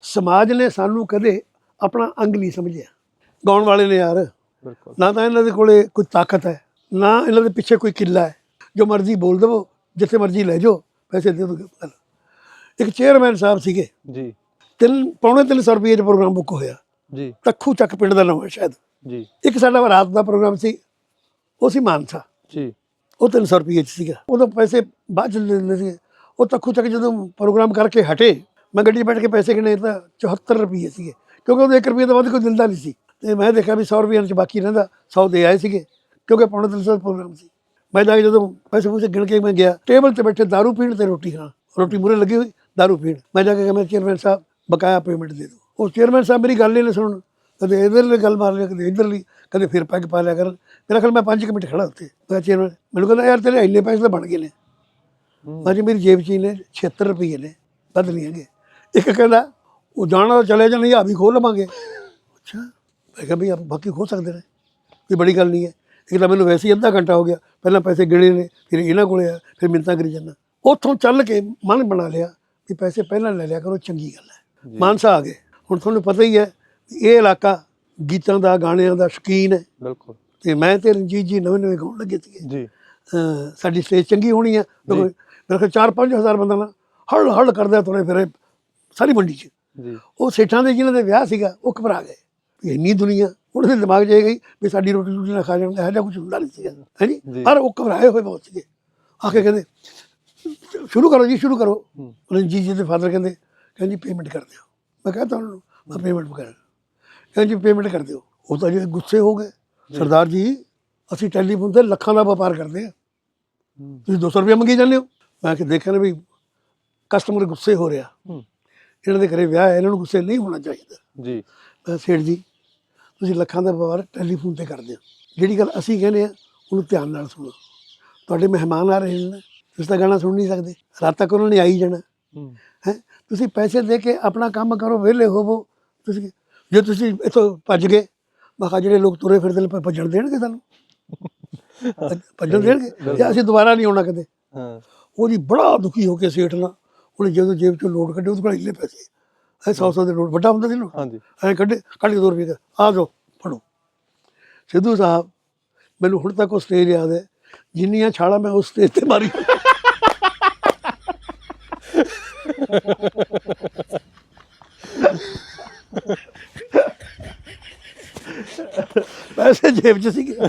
ਸਮਾਜ ਨੇ ਸਾਨੂੰ ਕਦੇ ਆਪਣਾ ਅੰਗ ਨਹੀਂ ਸਮਝਿਆ। ਗਾਉਣ ਵਾਲੇ ਨੇ ਯਾਰ ਬਿਲਕੁਲ। ਨਾ ਤਾਂ ਇਹਨਾਂ ਦੇ ਕੋਲੇ ਕੋਈ ਤਾਕਤ ਹੈ ਨਾ ਇਹਨਾਂ ਦੇ ਪਿੱਛੇ ਕੋਈ ਕਿੱਲਾ ਹੈ। ਜੋ ਮਰਜ਼ੀ ਬੋਲ ਦੇਵੋ ਜਿੱਥੇ ਮਰਜ਼ੀ ਲੈ ਜਾਓ ਪੈਸੇ ਦੇ ਗੱਲ ਇੱਕ ਚੇਅਰਮੈਨ ਸਾਹਿਬ ਸੀਗੇ। ਜੀ। ਤਿੰਨ ਪੌਣੇ 300 ਰੁਪਏ ਚ ਪ੍ਰੋਗਰਾਮ ਬੁੱਕ ਹੋਇਆ। ਜੀ। ਤੱਖੂ ਚੱਕ ਪਿੰਡ ਦਾ ਨਾਮ ਹੈ ਸ਼ਾਇਦ। ਜੀ। ਇੱਕ ਸਾਡਾ ਰਾਤ ਦਾ ਪ੍ਰੋਗਰਾਮ ਸੀ ਉਹ ਸੀ ਮਾਨਸਾ। ਜੀ। ਉਹ 300 ਰੁਪਏ ਚ ਸੀਗਾ। ਉਦੋਂ ਪੈਸੇ ਬਾਅਦ ਚ ਦਿੰਦੇ ਸੀ ਉਹ ਤੱਖੂ ਚੱਕ ਜਦੋਂ ਪ੍ਰੋਗਰਾਮ ਕਰਕੇ ਹਟੇ ਮੈਂ ਗੱਡੀ 'ਚ ਬੈਠ ਕੇ ਪੈਸੇ ਗਿਣੇ ਤਾਂ 74 ਰੁਪਏ ਸੀਗੇ ਕਿਉਂਕਿ ਉਹਦੇ 1 ਰੁਪਏ ਤੋਂ ਵੱਧ ਕੋਈ ਦਿੰਦਾ ਨਹੀਂ ਸੀ ਤੇ ਮੈਂ ਦੇਖਿਆ ਵੀ 100 ਰੁਪਏ ਚ ਬਾਕੀ ਰਹਿੰਦਾ 100 ਦੇ ਆਏ ਸੀਗੇ ਕਿਉਂਕਿ ਪੌਣੇ 300 ਦਾ ਪ੍ਰੋਗਰਾਮ ਸੀ ਮੈਂ ਜਾ ਕੇ ਜਦੋਂ ਪੈਸੇ ਪੂਸੇ ਗਿਣ ਕੇ ਮੈਂ ਗਿਆ ਟੇਬਲ ਤੇ ਬੈਠੇ दारू ਪੀਣ ਤੇ ਰੋਟੀ ਖਾਣ ਰੋਟੀ ਮੂਰੇ ਲੱਗੀ ਹੋਈ दारू ਪੀਣ ਮੈਂ ਜਾ ਕੇ ਕਿਹਾ ਮੈਂ ਚੇਅਰਮੈਨ ਸਾਹਿਬ ਬਕਾਇਆ ਪੇਮੈਂਟ ਦੇ ਦਿਓ ਉਹ ਚੇਅਰਮੈਨ ਸਾਹਿਬ ਮੇਰੀ ਗੱਲ ਹੀ ਨਹੀਂ ਸੁਣਨ ਕਦੇ ਇਧਰਲੀ ਗੱਲ ਮਾਰ ਲਿਆ ਕਦੇ ਇਧਰਲੀ ਕਦੇ ਫਿਰ ਪੈਗ ਪਾ ਲਿਆ ਕਰਨ ਮੇਰਾ ਖਿਆਲ ਮੈਂ 5 ਮਿੰਟ ਖੜਾ ਉੱਤੇ ਮੈਂ ਚੇਅਰਮੈਨ ਮੈਨੂੰ ਕਹਿੰਦਾ ਯਾਰ ਤੇਰੇ ਇੰਨੇ ਪੈਸੇ ਤਾਂ ਬਣ ਗਏ ਨੇ ਹੂੰ। ਅੱਜ ਮੇਰੀ ਜੇਬ 'ਚ ਹੀ ਨੇ 76 ਰੁਪਏ ਨੇ ਵੱਧ ਨਹੀਂ ਹੈਗੇ ਇੱਕ ਕਹਿੰਦਾ ਉਹ ਜਾਣਾ ਤਾਂ ਚਲੇ ਜਾ ਨਹੀਂ ਆ ਵੀ ਖੋਲ ਲਵਾਂਗੇ। ਅੱਛਾ ਮੈਂ ਕਿਹਾ ਵੀ ਆਪ ਬਾਕੀ ਖੋ ਸਕਦੇ ਨੇ। ਕੋਈ ਬੜੀ ਗੱਲ ਨਹੀਂ ਹੈ। ਇੱਕ ਤਾਂ ਮੈਨੂੰ ਵੈਸੇ ਹੀ ਅੱਧਾ ਘੰਟਾ ਹੋ ਗਿਆ। ਪਹਿਲਾਂ ਪੈਸੇ ਗਿਣੇ ਨੇ ਫਿਰ ਇਹਨਾਂ ਕੋਲੇ ਆ ਫਿਰ ਮਿੰਤਾਂ ਕਰੀ ਜਾਂਦਾ। ਉੱਥੋਂ ਚੱਲ ਕੇ ਮਨ ਬਣਾ ਲਿਆ ਵੀ ਪੈਸੇ ਪਹਿਲਾਂ ਲੈ ਲਿਆ ਕਰੋ ਚੰਗੀ ਗੱਲ ਹੈ। ਮਾਨਸਾ ਆ ਗਏ। ਹੁਣ ਤੁਹਾਨੂੰ ਪਤਾ ਹੀ ਹੈ ਇਹ ਇਲਾਕਾ ਗੀਤਾਂ ਦਾ ਗਾਣਿਆਂ ਦਾ ਸ਼ੌਕੀਨ ਹੈ। ਬਿਲਕੁਲ। ਤੇ ਮੈਂ ਤੇ ਰਣਜੀਤ ਜੀ ਨਵੇਂ ਨਵੇਂ ਗਾਉਣ ਲੱਗੇ ਸੀਗੇ। ਜੀ। ਸਾਡੀ ਸਟੇਜ ਚੰਗੀ ਹੋਣੀ ਦੇਖੋ ਮੇਰੇ ਕੋਲ 4-5000 ਬੰਦਾ ਨਾ ਹੜ ਹੜ ਕਰਦਾ ਤੁਰੇ ਫਿਰੇ ਸਾਰੀ ਮੰਡੀ 'ਚ। ਜੀ। ਉਹ ਸੇਠਾਂ ਦੇ ਜਿਨ੍ਹਾਂ ਦੇ ਵਿਆਹ ਸੀਗਾ ਉਹ ਘਬਰਾ ਗਏ। ਇੰਨੀ ਦੁਨੀਆ ਉਹਨਾਂ ਦੇ ਦਿਮਾਗ 'ਚ ਇਹ ਗਈ ਵੀ ਸਾਡੀ ਰੋਟੀ ਰੋਟੀ ਨਾ ਖਾ ਜਾਣਗੇ ਇਹੋ ਜਿਹਾ ਕੁਝ ਹੁੰਦਾ ਨਹੀਂ ਸੀਗਾ। ਹੈਂਜੀ ਜੀ। ਪਰ ਉਹ ਘਬਰਾਏ ਹੋਏ ਬਹੁਤ ਸੀਗੇ। ਆ ਕੇ ਕਹਿੰਦੇ ਸ਼ੁਰੂ ਕਰੋ ਜੀ ਸ਼ੁਰੂ ਕਰੋ। ਰਣਜੀਤ ਜੀ ਦੇ ਫਾਦਰ ਕਹਿੰਦੇ ਕਹਿੰਦੇ ਜੀ ਪੇਮੈਂਟ ਕਰ ਦਿਓ। ਮੈਂ ਕਹਿੰਦਾ ਤੁਹਾਨੂੰ ਮੈਂ ਪੇਮੈਂਟ ਕਰ ਕਹਿੰਦੇ ਜੀ ਪੇਮੈਂਟ ਕਰ ਦਿਓ। ਉਹ ਤਾਂ ਜੀ ਗੁੱਸੇ ਹੋ ਗਏ। ਸਰਦਾਰ ਜੀ ਅਸੀਂ ਟੈਲੀਫੋਨ ਤੇ ਲੱਖਾਂ ਦਾ ਵਪਾਰ ਕਰਦੇ ਆ। ਤੁਸੀਂ 200 ਰੁਪਏ ਮੰਗੀ ਜਾਂਦੇ ਹੋ। ਮੈਂ ਕਿ ਦੇਖਿਆ ਨਾ ਵੀ ਕਸਟਮਰ ਗੁੱਸੇ ਹੋ ਰਿਹਾ। ਇਹਨਾਂ ਦੇ ਘਰੇ ਵਿਆਹ ਹੈ ਇਹਨਾਂ ਨੂੰ ਗੁੱਸੇ ਨਹੀਂ ਹੋਣਾ ਚਾਹੀਦਾ। ਜੀ। ਸੇਠ ਜੀ ਤੁਸੀਂ ਲੱਖਾਂ ਦਾ ਵਪਾਰ ਟੈਲੀਫੋਨ ਤੇ ਕਰਦੇ ਹੋ। ਜਿਹੜੀ ਗੱਲ ਅਸੀਂ ਕਹਿੰਦੇ ਆ ਉਹਨੂੰ ਧਿਆਨ ਨਾਲ ਸੁਣੋ। ਤੁਹਾਡੇ ਮਹਿਮਾਨ ਆ ਰਹੇ ਨੇ ਤੁਸੀਂ ਤਾਂ ਗਾਣਾ ਸੁਣ ਨਹੀਂ ਸਕਦੇ। ਰਾਤ ਤੱਕ ਉਹਨਾਂ ਨੇ ਆਈ ਜਾਣਾ। ਹੂੰ। ਤੁਸੀਂ ਪੈਸੇ ਦੇ ਕੇ ਆਪਣਾ ਕੰਮ ਕਰੋ ਵਿਹਲੇ ਹੋਵੋ। ਤੁਸੀਂ ਜੇ ਤੁਸੀਂ ਇੱਥੋਂ ਭੱਜ ਗਏ ਮੈਂ ਕਿਹਾ ਜਿਹੜੇ ਲੋਕ ਤੁਰੇ ਫਿਰਦੇ ਨੇ ਭੱਜਣ ਦੇਣਗੇ ਤੁਹਾਨੂੰ? ਭੱਜ- ਭੱਜਣ ਦੇਣਗੇ? ਤੇ ਅਸੀਂ ਦੁਬਾਰਾ ਨਹੀਂ ਆਉਣਾ ਕਦੇ? ਹਾਂ। ਉਹਦੀ ਬੜਾ ਦੁਖੀ ਹੋ ਕੇ ਸੇਠ ਨਾਲ ਉਹਨੇ ਜਦੋਂ ਜੇਬ ਚੋਂ ਨੋਟ ਕੱਢੇ ਉਹਦੇ ਕੋਲ ਇੰਨੇ ਪੈਸੇ। ਐ 100 100 ਦੇ ਨੋਟ ਵੱਡਾ ਹੁੰਦਾ ਸੀ ਨੋਟ ਹਾਂਜੀ। ਐ ਕੱਢੇ ਕੱਢ ਕੇ 2 ਰੁਪਏ ਦਾ। ਆ ਜਾਓ ਫੜੋ। ਸਿੱਧੂ ਸਾਹਿਬ ਮੈਨੂੰ ਹੁਣ ਤੱਕ ਉਹ ਸਟੇਜ ਯਾਦ ਹੈ। ਜਿੰਨੀਆਂ ਛਾਲਾਂ ਮੈਂ ਉਸ ਸਟੇਜ ਤੇ ਮਾਰੀ। ਪੈਸੇ ਜੇਬ 'ਚ ਸੀਗੇ।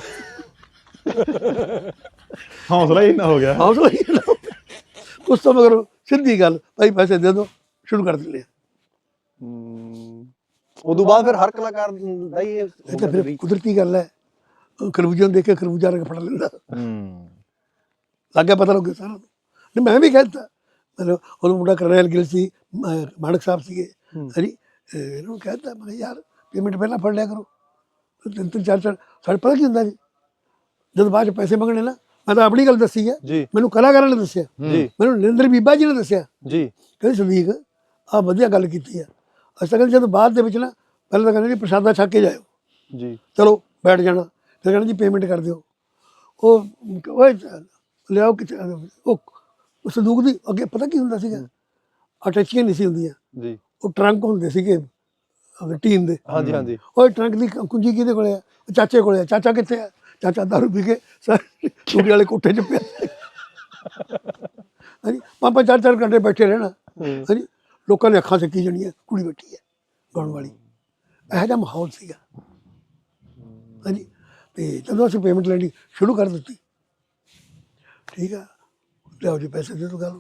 ਹੌਸਲਾ ਹੀ ਨਾ ਹੋ ਗਿਆ। ਹੌਸਲਾ ਹੀ ਨਾ ਉਸ ਤੋਂ ਮਗਰ ਸਿੱਧੀ ਗੱਲ ਭਾਈ ਪੈਸੇ ਦੇ ਦਿਓ ਸ਼ੁਰੂ ਕਰ ਦਿੰਦੇ ਆ। ਹੂੰ। ਉਦੋਂ ਬਾਅਦ ਫਿਰ ਹਰ ਕਲਾਕਾਰ ਦਾ ਹੀ ਇਹ ਇਹ ਤਾਂ ਫਿਰ ਕੁਦਰਤੀ ਗੱਲ ਹੈ। ਉਹ ਖਰਬੂਜਾ ਨੂੰ ਦੇਖ ਕੇ ਖਰਬੂਜਾ ਰੰਗ ਫੜ ਲੈਂਦਾ। ਹੂੰ। ਲੱਗ ਗਿਆ ਪਤਾ ਲੱਗ ਗਿਆ ਸਾਰਾ। ਨਹੀਂ ਮੈਂ ਵੀ ਕਹਿੰਦਾ ਮਤਲਬ ਉਹ ਮੁੰਡਾ ਕਰਨੈਲ ਗਿਲ ਸੀ ਮ- ਮਾਣਕ ਸਾਹਿਬ ਸੀਗੇ। ਹੂੰ। ਹਾਂਜੀ ਅਹ ਇਹਨੂੰ ਕਹਿੰਦਾ ਮੈਂ ਕਿਹਾ ਯਾਰ ਪੇਮੈਂਟ ਪਹਿਲਾਂ ਫੜ ਲਿਆ ਕਰੋ। ਤਿੰਨ ਤਿੰਨ ਚਾਰ ਚਾਰ ਸਾਡੇ ਪਤਾ ਕੀ ਹੁੰਦਾ ਜੀ? ਜਦੋਂ ਬਾਅਦ ਚ ਪੈਸੇ ਮੰਗਣੇ ਨਾ ਮੈਂ ਤਾਂ ਆਪਣੀ ਗੱਲ ਦੱਸੀ ਜੀ। ਮੈਨੂੰ ਕਲਾਕਾਰਾਂ ਨੇ ਦੱਸਿਆ। ਜੀ। ਮੈਨੂੰ ਨਰਿੰਦਰ ਬੀਬਾ ਜੀ ਨੇ ਦੱਸਿਆ। ਜੀ। ਕਹਿੰਦੇ ਸਦੀਕ ਆ ਵਧੀਆ ਗੱਲ ਕੀਤੀ ਆ। ਅਸੀਂ ਕਹਿੰਦੇ ਜਦੋਂ ਬਾਅਦ ਦੇ ਵਿੱਚ ਨਾ ਪਹਿਲਾਂ ਤਾਂ ਕਹਿੰਦੇ ਜੀ ਪ੍ਰਸ਼ਾਦਾ ਛੱਕ ਕੇ ਜਾਇਓ। ਜੀ। ਚਲੋ ਬੈਠ ਜਾਣਾ। ਫਿਰ ਕਹਿੰਦੇ ਜੀ ਪੇਮੈਂਟ ਕਰ ਦਿਓ। ਉਹ ਓਏ ਲਿਆਓ ਕਿ ਉਹ ਸੰਦੂਕ ਦੀ ਅੱਗੇ ਪਤਾ ਕੀ ਹੁੰਦਾ ਸੀਗਾ? ਅਟੈਚੀਆਂ ਨਹੀਂ ਸੀ ਹੁੰਦੀਆਂ। ਜੀ। ਉਹ ਟਰੰਕ ਹੁੰਦੇ ਸੀਗੇ ਟੀਮ ਦੇ। ਹਾਂਜੀ ਹਾਂਜੀ। ਉਹ ਟਰੰਕ ਦੀ ਕੁੰਜੀ ਕਿਹਦੇ ਕੋਲੇ ਆ? ਚਾਚੇ ਕੋਲੇ ਆ। ਚਾਚਾ ਕਿੱਥੇ ਆ? ਚਾਚਾ ਦਾਰੂ ਪੀ ਕੇ ਚੂੜੀ ਵਾਲੇ ਕੋਠੇ 'ਚ ਪਿਆ। ਹਾਂਜੀ ਪਾਪਾ ਚਾਰ ਚਾਰ ਘੰਟੇ ਬੈਠੇ ਰਹਿਣਾ। ਹਾਂਜੀ ਲੋਕਾਂ ਨੇ ਅੱਖਾਂ ਚੱਕੀ ਜਾਣੀਆਂ ਕੁੜੀ ਬੈਠੀ ਹੈ ਗਾਉਣ ਵਾਲੀ। ਇਹੋ ਜਿਹਾ ਮਾਹੌਲ ਸੀਗਾ। ਹਾਂਜੀ ਤੇ ਜਦੋਂ ਅਸੀਂ ਪੇਮੈਂਟ ਲੈਣੀ ਸ਼ੁਰੂ ਕਰ ਦਿੱਤੀ ਠੀਕ ਆ ਲਿਆਓ ਜੀ ਪੈਸੇ ਦੇ ਦੋ ਗੱਲ।